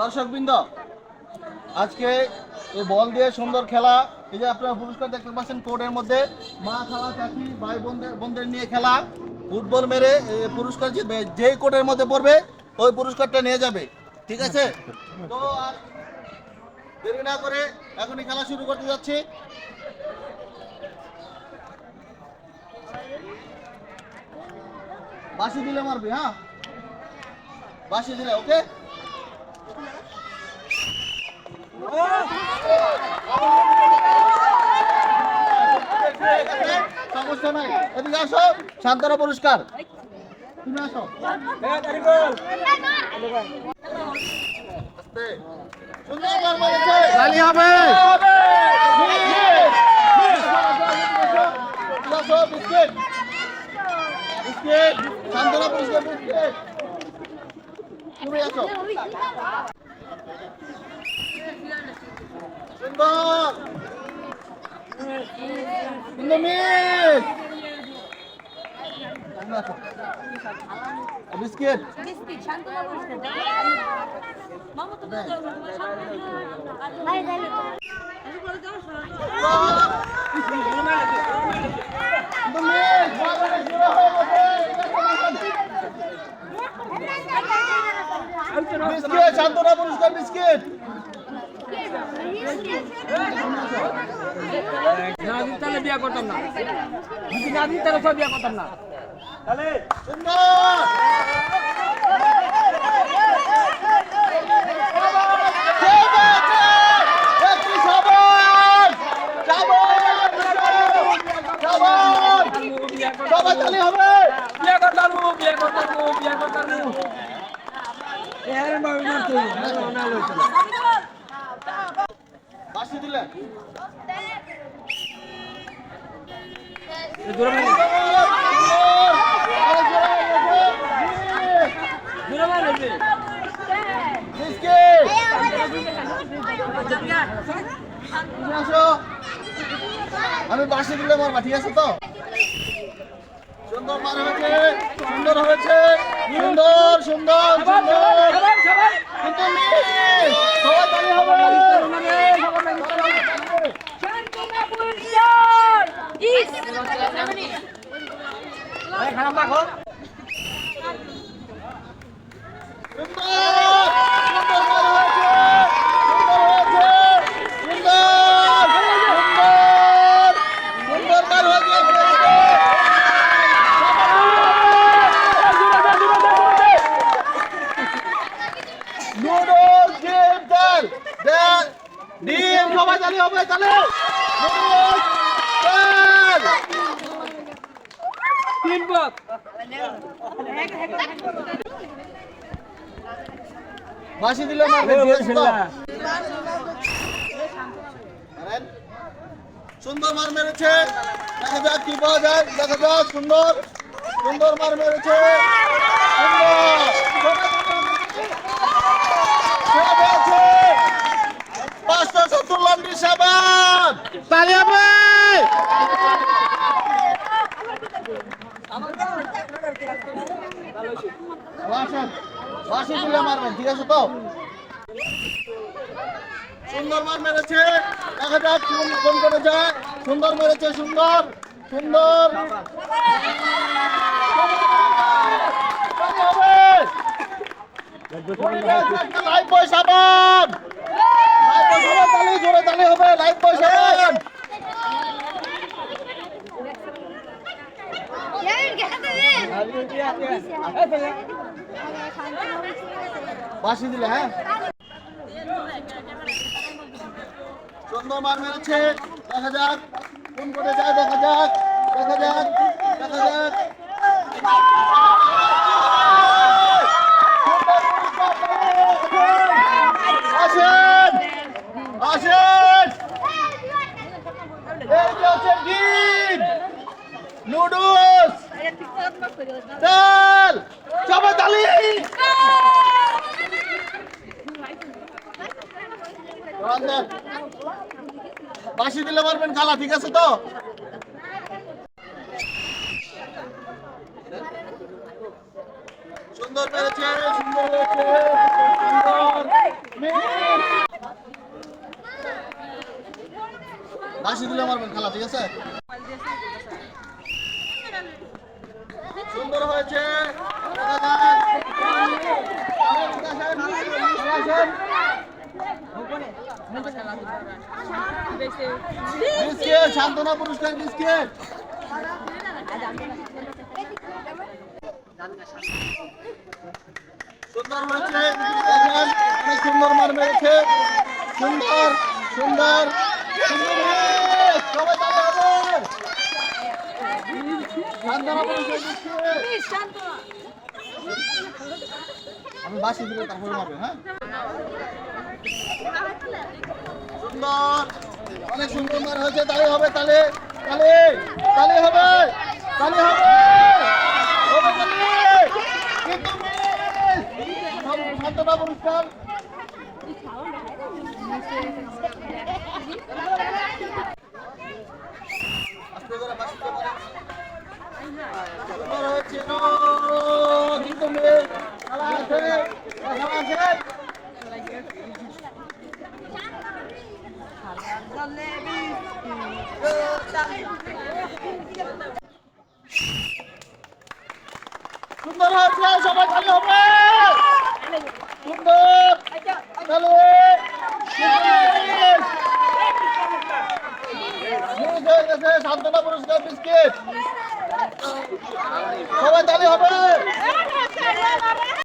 দর্শকবৃন্দ, আজকে এই বল দিয়ে সুন্দর খেলা। এই যে আপনারা পুরস্কার দেখতে পাচ্ছেন কোর্টের মধ্যে, মা, খালা, চাচি, ভাই, বোনদের বোনদের নিয়ে খেলা। ফুটবল মেরে পুরস্কার জিতবে। যেই কোর্টের মধ্যে পড়বে, ওই পুরস্কারটা নিয়ে যাবে। ঠিক আছে? তো আর দেরি না করে এখনই খেলা শুরু করতে যাচ্ছি। বাসি দিলে মারবি হ্যাঁ? বাসি দিলে, ওকে? সমস্যা নাই এদিকে আসো শান্তরা পুরস্কার তুমি আসো সুন্দর বল মেরেছে। তালি হবে বিস্কিট বিস্কিট শান্তরা পুরস্কার বিস্কিট আসো। সুন্দর সুন্দর মিস তুমি আসো। বিস্কিট। বিস্কিট পুরস্কার মামা তো শান্তনা ভাই ভাই সুন্দর মিস বল শুরু হয়ে গেছে বিস্কিট শান্তনা পুরস্কার, বিস্কিট। না দিন তাহলে বিয়া করতাম না যদি না দিন তাহলে সব বিয়া করতাম না করতাম সবাই তালি বিয়া করতাম বিয়া করতাম বিয়া করতাম। আমি বাসি দিলে মারবা ঠিক আছে তো? সুন্দর হয়েছে সুন্দর সুন্দর সুন্দর কিন্তু সুন্দর সুন্দর মার হয়েছে সুন্দর হয়েছে সুন্দর সুন্দর সুন্দর মার হয়েছে নুডলস ডিম ডাল ডাল ডিম সবাই জানি হবে তাহলে নুডলস ডাল তিন ব্লক বাসি দিলে। সুন্দর মার মেরেছে দেখা যাক কি পাওয়া যায় দেখা যাক সুন্দর সুন্দর মার মেরেছে পেয়েছে। সত্তর লন্ড্রি সাবান তালি হবে বাসন বাসি দিলে মারবেন, ঠিক আছে তো? সুন্দর মার মেরেছে দেখা যাক কোন করে যায় সুন্দর মেরেছে, সুন্দর সুন্দর। লাইফ বয় সাবান। লাইফ বয় সাবান, তালি জোরে তালি হবে, লাইফ বয় বাসি দিলে হ্যাঁ? সুন্দর মার মেরেছে। দেখা যাক, কোন করে যায়, দেখা যাক দেখা যাক দেখা যাক। আসেন আসেন। এই তেল চবে তালি! বাসি দিলে পারবেন খালা ঠিক আছে তো? সুন্দর পেরেছে, সুন্দর বাসি দিলে পারবেন খালা ঠিক আছে? সুন্দর হয়েছে। সান্ত্বনা পুরস্কার, বিস্কিট। সুন্দর হয়েছে। অনেক সুন্দর মার মেরেছে। সুন্দর সুন্দর। সুন্দর সবাই তালে হবে সান্ত্বনা পুরস্কার বিস্কিট আমি বাসি দিলে তারপরে মারবে হ্যাঁ? সুন্দর। অনেক সুন্দর মার হয়েছে তালে হবে তাহলে তাহলে তাহলে হবে তালে হবে হবে তালে কিন্তু মিস সান্ত্বনা পুরস্কার আস্তে করে বাসি দিয়ে মারে। সুন্দর হয়েছে নো কিন্তু মিস খেলা আছে খেলা আছে সুন্দর হয়েছে সবাই ভালো হবে। সুন্দর।